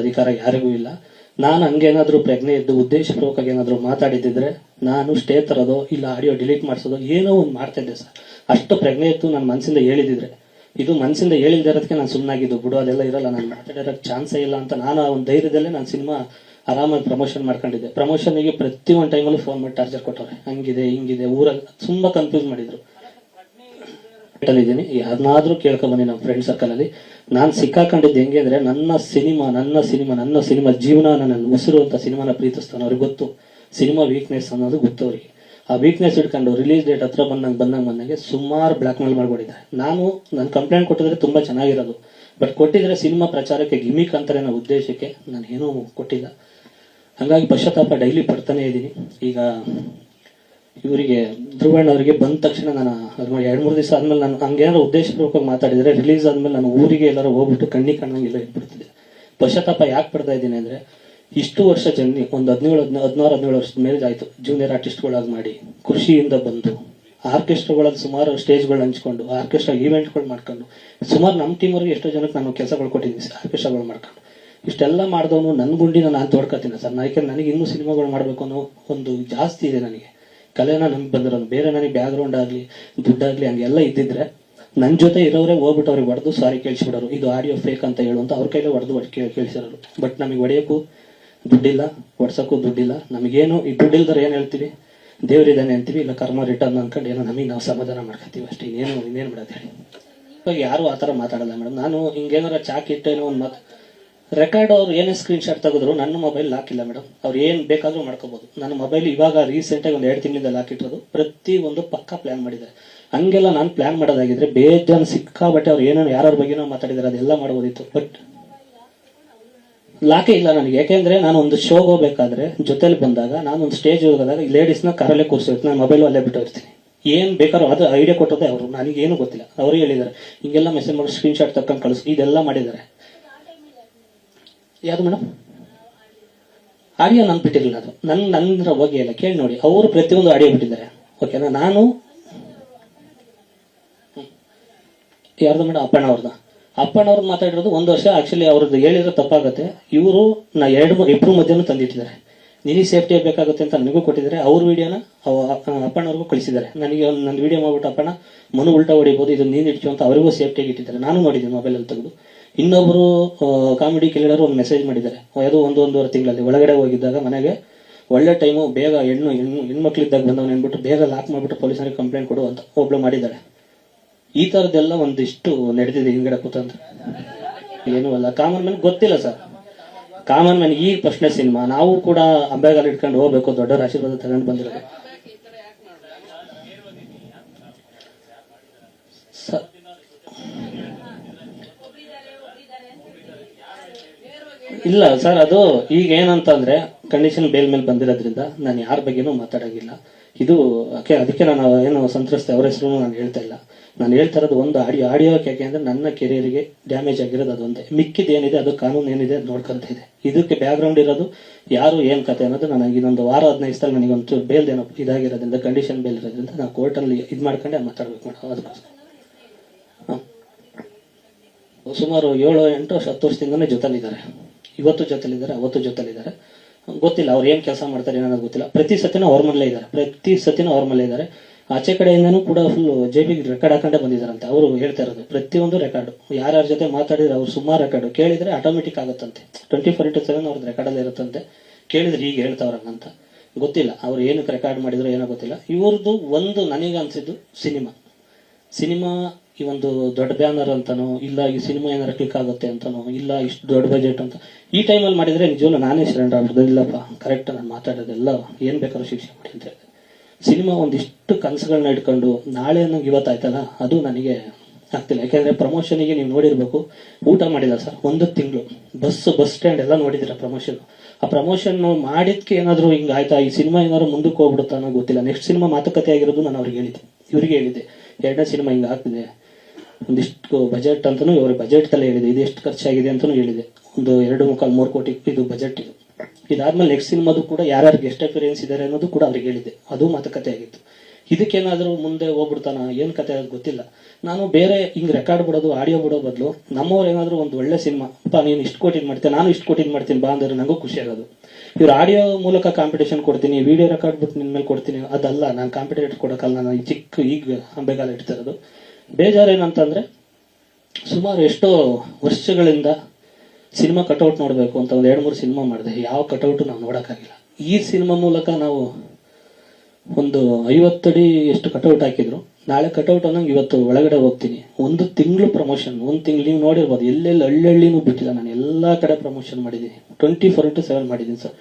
ಅಧಿಕಾರ ಯಾರಿಗೂ ಇಲ್ಲ. ನಾನು ಹಂಗೇನಾದ್ರೂ ಪ್ರಜ್ಞೆ ಇದ್ದು, ಉದ್ದೇಶಪೂರ್ವಕವಾಗಿ ಏನಾದ್ರೂ ಮಾತಾಡಿದ್ದಿದ್ರೆ ನಾನು ಸ್ಟೇ ತರೋದೋ ಇಲ್ಲ ಆಡಿಯೋ ಡಿಲೀಟ್ ಮಾಡಿಸೋದೋ ಏನೋ ಒಂದು ಮಾಡ್ತಿದ್ದೆ ಸರ್. ಅಷ್ಟು ಪ್ರಜ್ಞೆ ಇತ್ತು ನನ್ನ ಮನಸ್ಸಿಂದ ಹೇಳಿದಿದ್ರೆ ಇದು ಮನಸ್ಸಿಂದ ಹೇಳಿದ್ದೆ ಇರೋದಕ್ಕೆ ನಾನು ಸುಮ್ಮನಾಗಿದ್ದು ಬಿಡು, ಅದೆಲ್ಲ ಇರಲ್ಲ. ನಾನು ಮಾತಾಡಿರೋಕ್ಕೆ ಚಾನ್ಸೇ ಇಲ್ಲ ಅಂತ ನಾನು ಆ ಒಂದು ಧೈರ್ಯದಲ್ಲೇ ನಾನು ಸಿನಿಮಾ ಆರಾಮಾಗಿ ಪ್ರಮೋಷನ್ ಮಾಡ್ಕೊಂಡಿದ್ದೆ. ಪ್ರಮೋಷನ್ಗೆ ಪ್ರತಿ ಒಂದು ಟೈಮಲ್ಲೂ ಫೋನ್ ಮಾಡಿ ಟಾರ್ಚರ್ ಕೊಟ್ಟವ್ರೆ. ಹಂಗಿದೆ, ಹಿಂಗಿದೆ, ಊರಲ್ಲಿ ತುಂಬ ಕನ್ಫ್ಯೂಸ್ ಮಾಡಿದ್ರು. ಇದ್ದೀನಿ ಯಾರನ್ನಾದ್ರೂ ಕೇಳ್ಕೊಂಡ್ ಬನ್ನಿ ನಮ್ಮ ಫ್ರೆಂಡ್ ಸರ್ಕಲ್ ಅಲ್ಲಿ. ನಾನು ಸಿಕ್ಕಾಕೊಂಡಿದ್ದು ಹೆಂಗೆ ಅಂದ್ರೆ ನನ್ನ ಸಿನಿಮಾ ನನ್ನ ಸಿನಿಮಾ ನನ್ನ ಸಿನಿಮಾ ಜೀವನ, ನನ್ನ ಉಸಿರು ಅಂತ ಸಿನಿಮಾನ ಪ್ರೀತಿಸ್ತಾನೆ ಅವ್ರಿಗೆ ಗೊತ್ತು. ಸಿನಿಮಾ ವೀಕ್ನೆಸ್ ಅನ್ನೋದು ಗೊತ್ತು ಅವ್ರಿಗೆ. ಆ ವೀಕ್ನೆಸ್ ಇಟ್ಕೊಂಡು ರಿಲೀಸ್ ಡೇಟ್ ಹತ್ರ ಬಂದಂಗೆ ಬಂದಂಗೆ ಬಂದಂಗೆ ಸುಮಾರು ಬ್ಲಾಕ್ ಮೇಲ್ ಮಾಡ್ಕೊಂಡಿದ್ದಾರೆ ನಾನು ನನ್ನ ಕಂಪ್ಲೇಂಟ್ ಕೊಟ್ಟಿದ್ರೆ ತುಂಬಾ ಚೆನ್ನಾಗಿರೋದು. ಬಟ್ ಕೊಟ್ಟಿದ್ರೆ ಸಿನಿಮಾ ಪ್ರಚಾರಕ್ಕೆ ಗಿಮಿಕ್ ಅಂತಾರೆ ಅನ್ನೋ ಉದ್ದೇಶಕ್ಕೆ ನಾನು ಏನೂ ಕೊಟ್ಟಿಲ್ಲ. ಹಂಗಾಗಿ ಪಶ್ಚಾತ್ತಾಪ ಡೈಲಿ ಪಡ್ತಾನೆ ಇದ್ದೀನಿ. ಈಗ ಇವರಿಗೆ ಧ್ರುವಣ್ಣ ಅವರಿಗೆ ಬಂದ ತಕ್ಷಣ ನಾನು ಎರಡು ಮೂರು ದಿವಸ ಆದ್ಮೇಲೆ ನಾನು ಹಂಗೇನಾದ್ರು ಉದ್ದೇಶಪೂರ್ವಕವಾಗಿ ಮಾತಾಡಿದ್ರೆ ರಿಲೀಸ್ ಆದ್ಮೇಲೆ ನಾನು ಊರಿಗೆ ಎಲ್ಲರೂ ಹೋಗ್ಬಿಟ್ಟು ಕಣ್ಣಿ ಕಣ್ಣಂಗೆಲ್ಲ ಇಟ್ಬಿಡ್ತಿದ್ದೆ. ಪಶ್ಚಾತ್ತಾಪ ಯಾಕೆ ಪಡ್ತಾ ಇದ್ದೀನಿ ಅಂದ್ರೆ, ಇಷ್ಟು ವರ್ಷ ಜರ್ನಿ, ಒಂದು ಹದಿನೇಳು ಹದಿನಾರು, ಹದಿನೇಳು ವರ್ಷದ ಮೇಲೆ ಆಯಿತು. ಜೂನಿಯರ್ ಆರ್ಟಿಸ್ಟ್ಗಳಾಗಿ ಮಾಡಿ, ಕೃಷಿಯಿಂದ ಬಂದು ಆರ್ಕೆಸ್ಟ್ರಾಗಳಲ್ಲಿ ಸುಮಾರು ಸ್ಟೇಜ್ಗಳು ಹಂಚ್ಕೊಂಡು ಆರ್ಕೆಸ್ಟ್ರಾ ಈವೆಂಟ್ಗಳು ಮಾಡ್ಕೊಂಡು, ಸುಮಾರು ನಮ್ಮ ಟೀಮ್ವರೆಗೆ ಎಷ್ಟೋ ಜನಕ್ಕೆ ನಾನು ಕೆಲಸಗಳು ಕೊಟ್ಟಿದ್ದೀನಿ ಆರ್ಕೆಸ್ಟ್ರಾಗಳು ಮಾಡ್ಕೊಂಡು. ಇಷ್ಟೆಲ್ಲ ಮಾಡಿದವನು ನನ್ನ ಗುಂಡಿನ ನಾನು ತೋಡ್ಕೊತೀನಿ ಸರ್. ಯಾಕಂದ್ರೆ ನನಗೆ ಇನ್ನೂ ಸಿನಿಮಾಗಳು ಮಾಡಬೇಕು ಅನ್ನೋ ಒಂದು ಜಾಸ್ತಿ ಇದೆ ನನಗೆ. ಕಲೆನ ನಮ್ಗೆ ಬಂದಿರೋದು. ಬೇರೆ ನನಗೆ ಬ್ಯಾಕ್ಗ್ರೌಂಡ್ ಆಗಲಿ, ದುಡ್ಡಾಗಲಿ ಹಂಗೆಲ್ಲ ಇದ್ದಿದ್ರೆ ನನ್ನ ಜೊತೆ ಇರೋರೇ ಹೋಗ್ಬಿಟ್ಟು ಅವ್ರಿಗೆ ಹೊಡೆದು ಸಾರಿ ಕೇಳಿಸ್ಬಿಡೋರು. ಇದು ಆಡಿಯೋ ಫೇಕ್ ಅಂತ ಹೇಳು ಅಂತ ಅವ್ರ ಕೈಲೇ ಹೊಡೆದು ಕೇಳಿಸಿರೋರು. ಬಟ್ ನಮಗೆ ಹೊಡೆಯೋಕ್ಕೂ ದುಡ್ಡಿಲ್ಲ ಹೊಡ್ಸೋಕ್ಕೂ ದುಡ್ಡಿಲ್ಲ. ನಮಗೇನು ಈ ದುಡ್ಡಿಲ್ದ್ರೆ ಏನು ಹೇಳ್ತೀವಿ? ದೇವರಿದ್ದಾನೆ ಅಂತೀವಿ, ಇಲ್ಲ ಕರ್ಮ ರಿಟರ್ನ್ ಅಂದ್ಕೊಂಡು ಏನೋ ನಮಗೆ ನಾವು ಸಮಾಧಾನ ಮಾಡ್ಕೊತೀವಿ ಅಷ್ಟೇ. ಇನ್ನೇನು ಇನ್ನೇನು ಬಿಡೋದು ಹೇಳಿ. ಇವಾಗ ಯಾರು ಆ ಥರ ಮಾತಾಡಲ್ಲ ಮೇಡಮ್. ನಾನು ಹಿಂಗೇನಾರ ಚಾಕ್ ಇಟ್ಟೇನೋ ಒಂದು ಮಾತು ರೆಕಾರ್ಡ್ ಅವ್ರು ಏನೇ ಸ್ಕ್ರೀನ್ ಶಾಟ್ ತೆಗೆದ್ರು ನನ್ನ ಮೊಬೈಲ್ ಹಾಕಿಲ್ಲ ಮೇಡಮ್ ಅವ್ರು ಏನ್ ಬೇಕಾದ್ರೂ ಮಾಡ್ಕೋಬಹುದು ನನ್ನ ಮೊಬೈಲ್ ಇವಾಗ ರೀಸೆಂಟ್ ಆಗಿ ಒಂದು ಎರಡು ತಿಂಗಳಿಂದ ಹಾಕಿಟ್ಟಿರೋದು ಪ್ರತಿ ಒಂದು ಪಕ್ಕ ಪ್ಲಾನ್ ಮಾಡಿದ್ದಾರೆ. ಹಂಗೆಲ್ಲ ನಾನು ಪ್ಲಾನ್ ಮಾಡೋದಾಗಿದ್ರೆ ಬೇಜಾನ್ ಸಿಕ್ಕಾಬಟ್ಟೆ ಅವ್ರು ಏನೇನು ಯಾರ್ಯಾರ ಬಗ್ಗೆನೋ ಮಾತಾಡಿದಾರೆ, ಅದೆಲ್ಲ ಮಾಡ್ಬೋದಿತ್ತು. ಬಟ್ ಲಾಕೆ ಇಲ್ಲ ನನಗೆ. ಯಾಕೆಂದ್ರೆ ನಾನು ಒಂದು ಶೋಗೆ ಹೋಗ್ಬೇಕಾದ್ರೆ ಜೊತೆಲಿ ಬಂದಾಗ, ನಾನು ಒಂದು ಸ್ಟೇಜ್ ಹೋಗೋದಾಗ ಲೇಡೀಸ್ನ ಕಾರಲ್ಲೇ ಕೂರಿಸಿರ್ತೀನಿ ನಾನು ಮೊಬೈಲ್ ಅಲ್ಲೇ ಬಿಟ್ಟು ಏನ್ ಬೇಕಾದ್ರೂ ಅದು ಐಡಿಯಾ ಕೊಟ್ಟದೆ ಅವರು. ನನಗೇನು ಗೊತ್ತಿಲ್ಲ. ಅವರು ಹೇಳಿದ್ದಾರೆ ಹಿಂಗೆಲ್ಲ ಮೆಸೇಜ್ ಮಾಡಿ ಸ್ಕ್ರೀನ್ ಶಾಟ್ ತಕ್ಕೊಂಡು ಕಳಿಸಿ. ಇದೆಲ್ಲ ಮಾಡಿದ್ದಾರೆ. ಯಾವುದು ಮೇಡಮ್ ಆಡಿಯೋ ನಾನು ಬಿಟ್ಟಿರಲಿಲ್ಲ ಅದು ನನ್ನ ನನ್ನ ಬಗ್ಗೆ ಇಲ್ಲ ಕೇಳಿ ನೋಡಿ. ಅವರು ಪ್ರತಿಯೊಂದು ಆಡಿಯೋ ಬಿಟ್ಟಿದ್ದಾರೆ. ಓಕೆನಾ ನಾನು. ಯಾರ್ದು ಮೇಡಮ್ ಅಪ್ಪಣ್ಣ ಅವ್ರದ್ದು. ಅಪ್ಪಣ್ಣವ್ರದ್ದು ಮಾತಾಡಿರೋದು ಒಂದು ವರ್ಷ. ಆಕ್ಚುಲಿ ಅವ್ರದ್ದು ಹೇಳಿದ್ರೆ ತಪ್ಪಾಗುತ್ತೆ. ಇವರು ನಾ ಎರಡು ಇಬ್ಬರು ಮಧ್ಯನೂ ತಂದಿಟ್ಟಿದ್ದಾರೆ. ನಿನಗೆ ಸೇಫ್ಟಿ ಬೇಕಾಗುತ್ತೆ ಅಂತ ನನಗೂ ಕೊಟ್ಟಿದ್ದಾರೆ. ಅವ್ರ ವಿಡಿಯೋನ ಅಪ್ಪಣ್ಣವ್ರಿಗೂ ಕಳಿಸಿದ್ದಾರೆ. ನನಗೆ ನನ್ನ ವಿಡಿಯೋ ಮಾಡ್ಬಿಟ್ಟು ಅಪ್ಪಣ್ಣ, ಮನು ಉಲ್ಟಾ ಹೊಡಿಬೋದು, ಇದು ನೀನು ಇಡ್ತೀವಿ ಅಂತ ಅವರಿಗೂ ಸೇಫ್ಟಿಯಾಗಿ ಇಟ್ಟಿದ್ದಾರೆ. ನಾನು ನೋಡಿದ್ದೀನಿ ಮೊಬೈಲಲ್ಲಿ ತೆಗೆದು. ಇನ್ನೊಬ್ರು ಕಾಮಿಡಿ ಕಿಲ್ಲರ್ ಒಂದು ಮೆಸೇಜ್ ಮಾಡಿದ್ದಾರೆ. ಯಾವುದೋ ಒಂದು ಒಂದೂವರೆ ತಿಂಗಳಲ್ಲಿ ಒಳಗಡೆ ಹೋಗಿದ್ದಾಗ ಮನೆಗೆ ಒಳ್ಳೆ ಟೈಮು ಬೇಗ ಹೆಣ್ಣು ಹೆಣ್ಣು, ಹೆಣ್ಮಕ್ಳಿದ್ದಾಗ ಬಂದವನು ಅಂದ್ಬಿಟ್ಟು ಬೇಗ ಲಾಕ್ ಮಾಡಿಬಿಟ್ಟು ಪೊಲೀಸರಿಗೆ ಕಂಪ್ಲೇಂಟ್ ಕೊಡು ಅಂತ ಒಬ್ಳು ಮಾಡಿದ್ದಾರೆ ಈ ಥರದ್ದೆಲ್ಲ ಒಂದಿಷ್ಟು ನಡೆದಿದೆ ಹಿಂಗಡೆ ಕೂತಂದ್ರೆ ಏನೂ ಅಲ್ಲ. ಕಾಮನ್ ಮ್ಯಾನ್ ಗೊತ್ತಿಲ್ಲ ಸರ್. ಕಾಮನ್ ಮ್ಯಾನ್ ಈ ಪ್ರಶ್ನೆ ಸಿನಿಮಾ ನಾವು ಕೂಡ ಅಂಬೆಗಾಲ ಇಟ್ಕೊಂಡು ಹೋಗ್ಬೇಕು, ದೊಡ್ಡವರ ಆಶೀರ್ವಾದ ತಗೊಂಡು ಬಂದಿರೋದು. ಇಲ್ಲ, ಸರ್, ಅದು ಈಗ ಏನಂತಂದ್ರೆ ಕಂಡೀಷನ್ ಬೇಲ್ ಮೇಲೆ ಬಂದಿರೋದ್ರಿಂದ ನಾನು ಯಾರ ಬಗ್ಗೆನೂ ಮಾತಾಡೋಂಗಿಲ್ಲ. ಇದು ಅದಕ್ಕೆ ನಾನು ಏನು ಸಂತ್ರಸ್ತೆ ಅವರ ಹೆಸರು ನಾನು ಹೇಳ್ತಾ ಇಲ್ಲ. ನಾನು ಹೇಳ್ತಾ ಇರೋದು ಒಂದು ಆಡಿಯೋ ಆಡಿಯೋ ಯಾಕೆ ಅಂದ್ರೆ ನನ್ನ ಕೆರಿಯರ್ಗೆ ಡ್ಯಾಮೇಜ್ ಆಗಿರೋದು ಅದೊಂದೇ ಮಿಕ್ಕಿದ ಏನಿದೆ, ಅದು ಕಾನೂನು ಏನಿದೆ ನೋಡ್ಕೊಂತ ಇದೆ. ಇದಕ್ಕೆ ಬ್ಯಾಕ್ಗ್ರೌಂಡ್ ಇರೋದು ಯಾರು ಏನ್ ಕತೆ ಅನ್ನೋದು ನನಗೆ ಇನ್ನೊಂದು ವಾರ ಹದಿನೈದು ಸಲ ನನಗೆ ಒಂದು ಬೇಲ್ ಏನೋ ಇದಾಗಿರೋದ್ರಿಂದ ಕಂಡೀಷನ್ ಬೇಲ್ ಇರೋದ್ರಿಂದ ನಾನು ಕೋರ್ಟಲ್ಲಿ ಇದು ಮಾಡ್ಕೊಂಡೆ ಮಾತಾಡ್ಬೇಕು ಮೇಡಮ್, ಅದಕ್ಕೋಸ್ಕರ. ಸುಮಾರು ಏಳು ಎಂಟು ಹತ್ತು ವರ್ಷದಿಂದನೇ ಜೊತೆಲಿದ್ದಾರೆ. ಇವತ್ತು ಜೊತೆಲಿದ್ದಾರೆ, ಅವತ್ತು ಜೊತೆಲಿದ್ದಾರೆ. ಗೊತ್ತಿಲ್ಲ, ಅವ್ರು ಏನ್ ಕೆಲಸ ಮಾಡ್ತಾರೆ ಏನೋ ಗೊತ್ತಿಲ್ಲ. ಪ್ರತಿ ಸತಿನೂ ಅವ್ರ ಮನೇಲೇ ಇದ್ದಾರೆ. ಪ್ರತಿ ಸತಿನೂ ಅವ್ರ ಮನೇಲೇ ಇದ್ದಾರೆ. ಆಚೆ ಕಡೆಯಿಂದನೂ ಕೂಡ ಫುಲ್ ಜೇಬಿಗೆ ರೆಕಾರ್ಡ್ ಹಾಕೊಂಡೇ ಬಂದಿದ್ದಾರಂತೆ. ಅವರು ಹೇಳ್ತಾ ಇರೋದು, ಪ್ರತಿಯೊಂದು ರೆಕಾರ್ಡ್ ಯಾರ್ಯಾರ ಜೊತೆ ಮಾತಾಡಿದ್ರೆ ಅವ್ರು ಸುಮಾರು ರೆಕಾರ್ಡ್ ಕೇಳಿದ್ರೆ ಆಟೋಮೆಟಿಕ್ ಆಗುತ್ತಂತೆ. ಟ್ವೆಂಟಿ ಫೋರ್ ಇಂಟು ಸೆವೆನ್ ಅವ್ರದ್ದು ರೆಕಾರ್ಡಲ್ಲಿ ಇರುತ್ತಂತೆ. ಕೇಳಿದ್ರೆ ಹೀಗೆ ಹೇಳ್ತಾವ್ರಂತ ಗೊತ್ತಿಲ್ಲ, ಅವ್ರು ಏನಕ್ಕೆ ರೆಕಾರ್ಡ್ ಮಾಡಿದ್ರು ಏನೋ ಗೊತ್ತಿಲ್ಲ. ಇವ್ರದ್ದು ಒಂದು ನನಗೆ ಅನ್ಸಿದ್ದು ಸಿನಿಮಾ. ಸಿನಿಮಾ ಈ ಒಂದು ದೊಡ್ಡ ಬ್ಯಾನರ್ ಅಂತಾನೋ, ಇಲ್ಲ ಈ ಸಿನಿಮಾ ಏನಾರ ಕ್ಲಿಕ್ ಆಗುತ್ತೆ ಅಂತಾನೋ, ಇಲ್ಲ ಇಷ್ಟು ದೊಡ್ಡ ಬಜೆಟ್ ಅಂತ, ಈ ಟೈಮಲ್ಲಿ ಮಾಡಿದ್ರೆ ನಿಜವೂ ನಾನೇ ಸರೆಂಡರ್ ಆಗ್ಬಿಡ್ದು ಇಲ್ಲಪ್ಪ ಕರೆಕ್ಟ್ ನಾನು ಮಾತಾಡೋದೆಲ್ಲ ಏನು ಬೇಕಾದ್ರೂ ಶಿಕ್ಷೆ ಮಾಡಿ ಅಂತ ಹೇಳಿದೆ ಸಿನಿಮಾ ಒಂದಿಷ್ಟು ಕನಸುಗಳನ್ನ ಇಟ್ಕೊಂಡು ನಾಳೆ ನಂಗೆ ಇವತ್ತಾಯ್ತಲ್ಲ ಅದು ನನಗೆ ಆಗ್ತಿಲ್ಲ. ಯಾಕೆಂದ್ರೆ ಪ್ರಮೋಷನಿಗೆ ನೀವು ನೋಡಿರ್ಬೇಕು, ಊಟ ಮಾಡಿಲ್ಲ ಸರ್, ಒಂದು ತಿಂಗಳು. ಬಸ್ ಬಸ್ ಸ್ಟ್ಯಾಂಡ್ ಎಲ್ಲ ನೋಡಿದಿರ ಪ್ರಮೋಷನ್? ಆ ಪ್ರಮೋಷನ್ ಮಾಡಿದ್ಕೆ ಏನಾದ್ರು ಹಿಂಗ ಆಯ್ತಾ? ಈ ಸಿನಿಮಾ ಏನಾದ್ರು ಮುಂದಕ್ಕೆ ಹೋಗ್ಬಿಡುತ್ತಾ ಅನ್ನೋ ಗೊತ್ತಿಲ್ಲ. ನೆಕ್ಸ್ಟ್ ಸಿನಿಮಾ ಮಾತುಕತೆ ಆಗಿರೋದು ನಾನು ಅವ್ರಿಗೆ ಹೇಳಿದ್ದೆ. ಇವ್ರಿಗೆ ಹೇಳಿದ್ದೆ, ಎರಡನೇ ಸಿನಿಮಾ ಹಿಂಗ ಆಗ್ತಿದೆ. ಒಂದಿಷ್ಟು ಬಜೆಟ್ ಅಂತಾನು ಇವ್ರಿಗೆ ಬಜೆಟ್ ತಲೆ ಹೇಳಿದೆ. ಇದು ಎಷ್ಟು ಖರ್ಚಾಗಿದೆ ಅಂತಾನು ಹೇಳಿದೆ. ಒಂದು ಎರಡು ಮುಕ್ಕಾಲ್ ಮೂರು ಕೋಟಿ ಇದು ಬಜೆಟ್ ಇದು ಇದಾದ್ಮೇಲೆ ನೆಕ್ಸ್ಟ್ ಸಿನಿಮಾದು ಕೂಡ ಯಾರ್ಯಾರು ಗೆಸ್ಟ್ ಅಪಿಯರೆನ್ಸ್ ಇದ್ದಾರೆ ಅನ್ನೋದು ಕೂಡ ಅವ್ರಿಗೆ ಹೇಳಿದೆ. ಅದು ಮಾತುಕತೆ ಆಗಿತ್ತು. ಇದಕ್ಕೇನಾದ್ರೂ ಮುಂದೆ ಹೋಗ್ಬಿಡ್ತಾನ? ಏನ್ ಕತೆ ಅದು ಗೊತ್ತಿಲ್ಲ. ನಾನು ಬೇರೆ ಹಿಂಗ್ ರೆಕಾರ್ಡ್ ಬಿಡೋದು ಆಡಿಯೋ ಬಿಡೋ ಬದಲು ನಮ್ಮವ್ರು ಏನಾದ್ರು ಒಂದು ಒಳ್ಳೆ ಸಿನಿಮಾ, ಅಪ್ಪ, ನೀನು ಇಷ್ಟು ಕೋಟಿದ್ ಮಾಡ್ತೀನಿ ನಾನು ಇಷ್ಟು ಕೋಟಿದ್ ಮಾಡ್ತೀನಿ, ಬಾ ಅಂದ್ರೆ ನಂಗೂ ಖುಷಿ ಆಗೋದು. ಇವ್ರು ಆಡಿಯೋ ಮೂಲಕ ಕಾಂಪಿಟೇಷನ್ ಕೊಡ್ತೀನಿ ವಿಡಿಯೋ ರೆಕಾರ್ಡ್ ಬಿಟ್ಟು ನಿನ್ ಮೇಲೆ ಕೊಡ್ತೀನಿ, ಅದಲ್ಲ, ನಾನು ಕಾಂಪಿಟೇಟ್ ಕೊಡಕ್ಕಲ್ಲ, ನಾನು ಈ ಚಿಕ್ಕ, ಈಗ ಅಂಬೆಗಾಲ ಇಡ್ತಾ ಇರೋದು ಬೇಜಾರು ಏನಂತಂದ್ರೆ ಸುಮಾರು ಎಷ್ಟೋ ವರ್ಷಗಳಿಂದ ಸಿನಿಮಾ ಕಟೌಟ್ ನೋಡಬೇಕು ಅಂತ ಒಂದು ಎರಡು ಮೂರು ಸಿನಿಮಾ ಮಾಡಿದೆ. ಯಾವ ಕಟೌಟ್ ನಾವು ನೋಡೋಕ್ಕಾಗಿಲ್ಲ. ಈ ಸಿನಿಮಾ ಮೂಲಕ ನಾವು ಒಂದು ಐವತ್ತಡಿ ಎಷ್ಟು ಕಟೌಟ್ ಹಾಕಿದ್ರು. ನಾಳೆ ಕಟೌಟ್ ಅನ್ನಂಗೆ ಇವತ್ತು ಒಳಗಡೆ ಹೋಗ್ತೀನಿ. ಒಂದು ತಿಂಗಳು ಪ್ರಮೋಷನ್. ಒಂದು ತಿಂಗಳು ನೀವು ನೋಡಿರ್ಬೋದು. ಎಲ್ಲೆಲ್ಲಿ ಹಳ್ಳಿನೂ ಬಿಟ್ಟಿಲ್ಲ ನಾನು. ಎಲ್ಲಾ ಕಡೆ ಪ್ರಮೋಷನ್ ಮಾಡಿದ್ದೀನಿ. ಟ್ವೆಂಟಿ ಫೋರ್ ಇಂಟು ಸೆವೆನ್ ಮಾಡಿದ್ದೀನಿ ಸರ್.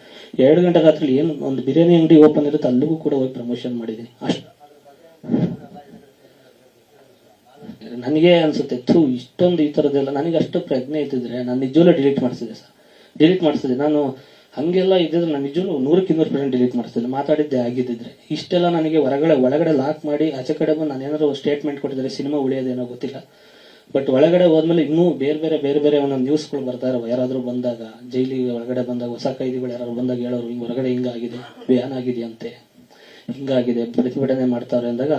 ಎರಡು ಗಂಟೆ ರಾತ್ರಿ ಏನು ಒಂದು ಬಿರಿಯಾನಿ ಅಂಗಡಿ ಓಪನ್ ಇರುತ್ತೆ, ಅಲ್ಲಿಗೂ ಕೂಡ ಹೋಗಿ ಪ್ರಮೋಷನ್ ಮಾಡಿದ್ದೀನಿ. ಅಷ್ಟು ನನಗೆ ಅನಿಸುತ್ತೆ, ಥೂ, ಇಷ್ಟೊಂದು ಈ ಥರದ್ದೆಲ್ಲ ನನಗೆ ಅಷ್ಟು ಪ್ರಜ್ಞೆ ಇದ್ದಿದ್ರೆ ನಾನು ನಿಜವಲ್ಲೂ ಡಿಲೀಟ್ ಮಾಡಿಸಿದೆ ಸರ್. ಡಿಲೀಟ್ ಮಾಡಿಸಿದೆ ನಾನು ಹಾಗೆಲ್ಲ ಇದ್ದಿದ್ರೆ ನಾನು ನಿಜವೂ ನೂರಕ್ಕೆ ಇನ್ನೂರು ಪರ್ಸೆಂಟ್ ಡಿಲೀಟ್ ಮಾಡಿಸ್ತಿದ್ದೆ ಮಾತಾಡಿದ್ದೆ ಆಗಿದ್ದಿದ್ರೆ. ಇಷ್ಟೆಲ್ಲ ನನಗೆ ಹೊರಗಡೆ, ಒಳಗಡೆ ಲಾಕ್ ಮಾಡಿ, ಆಚೆ ಕಡೆ ಬಂದು ನಾನು ಏನಾದ್ರು ಸ್ಟೇಟ್ಮೆಂಟ್ ಕೊಟ್ಟಿದ್ರೆ ಸಿನಿಮಾ ಉಳಿಯೋದೇನೋ ಗೊತ್ತಿಲ್ಲ. ಬಟ್ ಒಳಗಡೆ ಹೋದ್ಮೇಲೆ ಇನ್ನೂ ಬೇರೆ ಬೇರೆ ಬೇರೆ ಬೇರೆ ಒಂದೊಂದು ನ್ಯೂಸ್ಗಳು ಬರ್ತಾ ಇರೋ ಯಾರಾದರೂ ಬಂದಾಗ, ಜೈಲಿಗೆ ಒಳಗಡೆ ಬಂದಾಗ, ಹೊಸ ಕೈದಿಗಳು ಯಾರು ಬಂದಾಗ ಹೇಳೋರು, ಹಿಂಗೆ ಹೊರಗಡೆ ಹಿಂಗಾಗಿದೆ ಬ್ಯಾನ್ ಆಗಿದೆಯಂತೆ ಹಿಂಗಾಗಿದೆ, ಪ್ರತಿಭಟನೆ ಮಾಡ್ತಾರೆ ಅಂದಾಗ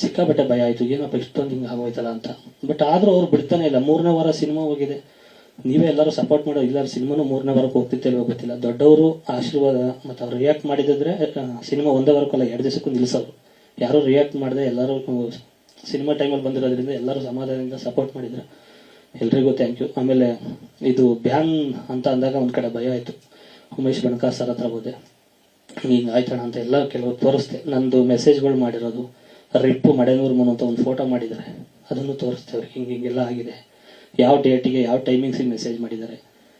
ಸಿಕ್ಕಾಪಟ್ಟೆ ಭಯ ಆಯ್ತು. ಏನಪ್ಪ ಇಷ್ಟೊಂದು ಹಿಂಗೆ ಆಗೋಯ್ತಲ್ಲ ಅಂತ. ಬಟ್ ಆದ್ರೂ ಅವ್ರು ಬಿಡ್ತಾನೆ ಇಲ್ಲ. ಮೂರನೇ ವಾರ ಸಿನಿಮಾ ಹೋಗಿದೆ. ನೀವೇ ಎಲ್ಲರೂ ಸಪೋರ್ಟ್ ಮಾಡೋ ಇಲ್ಲ, ಸಿನಿಮಾನು ಮೂರನೇ ವಾರಕ್ಕೆ ಹೋಗ್ತಿತ್ತೇವೆ ಗೊತ್ತಿಲ್ಲ. ದೊಡ್ಡವರು ಆಶೀರ್ವಾದ ಮತ್ತು ಅವ್ರು ರಿಯಾಕ್ಟ್ ಮಾಡಿದ್ರೆ ಸಿನಿಮಾ ಒಂದೇ ವಾರಕ್ಕಲ್ಲ ಎರಡು ದಿವಸಕ್ಕೂ ನಿಲ್ಲಿಸೋರು ಯಾರು ರಿಯಾಕ್ಟ್ ಮಾಡಿದೆ ಎಲ್ಲರೂ ಸಿನಿಮಾ ಟೈಮಲ್ಲಿ ಬಂದಿರೋದ್ರಿಂದ ಎಲ್ಲರೂ ಸಮಾಧಾನದಿಂದ ಸಪೋರ್ಟ್ ಮಾಡಿದ್ರು. ಎಲ್ರಿಗೂ ಥ್ಯಾಂಕ್ ಯು ಆಮೇಲೆ ಇದು ಬ್ಯಾನ್ ಅಂತ ಅಂದಾಗ ಒಂದು ಕಡೆ ಭಯ ಆಯ್ತು. ಉಮೇಶ್ ಬಣಕಾರ್ ಸರ್ ಹತ್ರ ಹೋದೆ. ಹಿಂಗೆ ಆಯ್ತಣ ಅಂತ ಎಲ್ಲ ಕೆಲವು ತೋರಿಸ್ದೆ. ನಂದು ಮೆಸೇಜ್ಗಳು ಮಾಡಿರೋದು. ರಿಪ್ಪು ಮಡೆನೂರು ಮನು ಅಂತ ಒಂದು ಫೋಟೋ ಮಾಡಿದ್ದಾರೆ. ಅದನ್ನು ತೋರಿಸ್ತೇವೆ ಹಿಂಗೆ ಹಿಂಗೆಲ್ಲ ಆಗಿದೆ. ಯಾವ ಡೇಟಿಗೆ ಯಾವ ಟೈಮಿಂಗ್ಸಿಗೆ ಮೆಸೇಜ್ ಮಾಡಿದ್ದಾರೆ.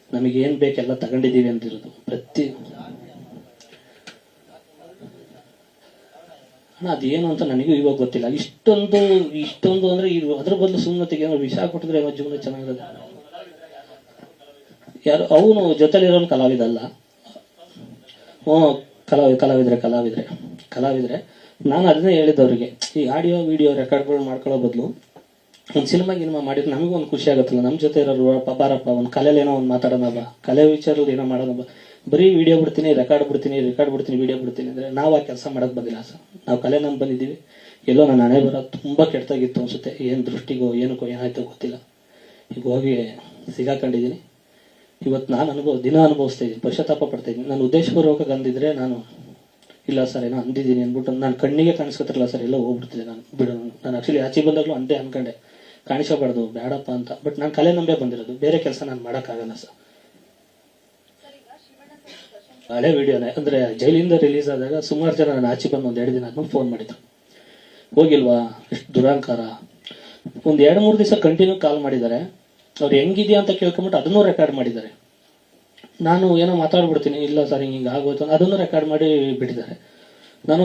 ನಮಗೆ ಏನು ಬೇಕೆಲ್ಲ ತಗೊಂಡಿದ್ದೀವಿ ಅಂತಿರೋದು. ಪ್ರತಿ ಅಣ್ಣ, ಅದೇನು ಅಂತ ನನಗೂ ಇವಾಗ ಗೊತ್ತಿಲ್ಲ. ಇಷ್ಟೊಂದು ಇಷ್ಟೊಂದು ಅಂದರೆ ಅದ್ರ ಬದಲು ಸುಮ್ಮನೆ ಏನೋ ವಿಷ ಕೊಟ್ಟಿದ್ರೆ ಏನೋ ಜೀವನ ಚೆನ್ನಾಗಿರೋದು ಯಾರು ಅವನು ಜೊತೆಲಿರೋನು ಕಲಾವಿದಲ್ಲ ಹ್ಞೂ ಕಲಾವಿ ಕಲಾವಿದ್ರೆ ಕಲಾವಿದ್ರೆ ಕಲಾವಿದ್ರೆ ನಾನು ಅದನ್ನೇ ಹೇಳಿದವರಿಗೆ ಈ ಆಡಿಯೋ ವಿಡಿಯೋ ರೆಕಾರ್ಡ್ಗಳು ಮಾಡ್ಕೊಳ್ಳೋ ಬದಲು ಒಂದು ಸಿನಿಮಾ ಗಿನಿಮಾ ಮಾಡಿದ್ರೆ ನಮಗೂ ಒಂದು ಖುಷಿ ಆಗುತ್ತಲ್ಲ. ನಮ್ಮ ಜೊತೆ ಇರೋರು "ಅಪ್ಪ, ಬಾರಪ್ಪ ಒಂದು ಕಲೆಯಲ್ಲಿ ಏನೋ ಒಂದು ಮಾತಾಡೋಣ ಕಲೆ ವಿಚಾರದಲ್ಲಿ ಏನೋ ಮಾಡೋಣ ಬಾ ಬರೀ ವಿಡಿಯೋ ಬಿಡ್ತೀನಿ ರೆಕಾರ್ಡ್ ಬಿಡ್ತೀನಿ ರೆಕಾರ್ಡ್ ಬಿಡ್ತೀನಿ ವಿಡಿಯೋ ಬಿಡ್ತೀನಿ ಅಂದ್ರೆ ನಾವು ಆ ಕೆಲಸ ಮಾಡಕ್ ಬಂದಿಲ್ಲ ಸರ್. ನಾವು ಕಲೆ ನಮ್ ಬಂದಿದ್ದೀವಿ. ಎಲ್ಲೋ ನನ್ನ ಹಣೆ ಬರೋ ತುಂಬಾ ಕೆಟ್ಟದಾಗಿತ್ತು ಅನ್ಸುತ್ತೆ. ಏನು ದೃಷ್ಟಿಗೋ ಏನಕ್ಕೋ ಏನಾಯ್ತೋ ಗೊತ್ತಿಲ್ಲ. ಈಗ ಹೋಗಿ ಸಿಗಾಕೊಂಡಿದ್ದೀನಿ. ಇವತ್ತು ನಾನು ಅನುಭವ ದಿನ ಅನುಭವಿಸ್ತಾ ಇದ್ದೀನಿ. ಪಶ್ಚಾತ್ತಾಪ ಪಡ್ತಾ ಇದ್ದೀನಿ. ನಾನು ಉದ್ದೇಶಪೂರ್ವಕ ಅಂದಿದ್ರೆ ನಾನು ಇಲ್ಲ ಸರ್, ಏನೋ ಅಂದಿದ್ದೀನಿ ಅಂದ್ಬಿಟ್ಟು ನಾನು ಕಣ್ಣಿಗೆ ಕಾಣಿಸ್ಕೊತಿರಲ್ಲ ಸರ್, ಎಲ್ಲ ಹೋಗ್ಬಿಡ್ತಿದ್ದೆ ನಾನು. ಬಿಡು, ನಾನು ಆಕ್ಚುಲಿ ಆಚೆ ಬಂದಾಗಲೂ ಅಂತೇ ಅನ್ಕೊಂಡೆ. ಕಾಣಿಸಬಾರ್ದು ಬೇಡಪ್ಪ ಅಂತ. ಬಟ್ ನಾನು ಕಲೆ ನಂಬೆ ಬಂದಿರೋದು. ಬೇರೆ ಕೆಲಸ ನಾನು ಮಾಡೋಕ್ಕಾಗಲ್ಲ ಸರ್. ಹಳೆ ವಿಡಿಯೋನೇ, ಅಂದ್ರೆ ಜೈಲಿಂದ ರಿಲೀಸ್ ಆದಾಗ ಸುಮಾರು ಜನ ನಾನು ಆಚೆ ಬಂದು ಒಂದು ಎರಡು ದಿನ ಆದ್ಮೇಲೆ ಫೋನ್ ಮಾಡಿದ್ರು. ಹೋಗಿಲ್ವಾ? ಎಷ್ಟು ದುರಾಂಕಾರ. ಒಂದು ಎರಡು ಮೂರು ದಿವಸ ಕಂಟಿನ್ಯೂ ಕಾಲ್ ಮಾಡಿದ್ದಾರೆ. ಅವ್ರು ಹೆಂಗಿದೆಯಾ ಅಂತ ಕೇಳ್ಕೊಂಬಿಟ್ಟು ಅದನ್ನೂ ರೆಕಾರ್ಡ್ ಮಾಡಿದ್ದಾರೆ. ನಾನು ಏನೋ ಮಾತಾಡ್ಬಿಡ್ತೀನಿ ಇಲ್ಲ ಸರ್ ಹಿಂಗೆ ಹಿಂಗೆ ಆಗೋಯ್ತು ಅದನ್ನು ರೆಕಾರ್ಡ್ ಮಾಡಿ ಬಿಟ್ಟಿದ್ದಾರೆ. ನಾನು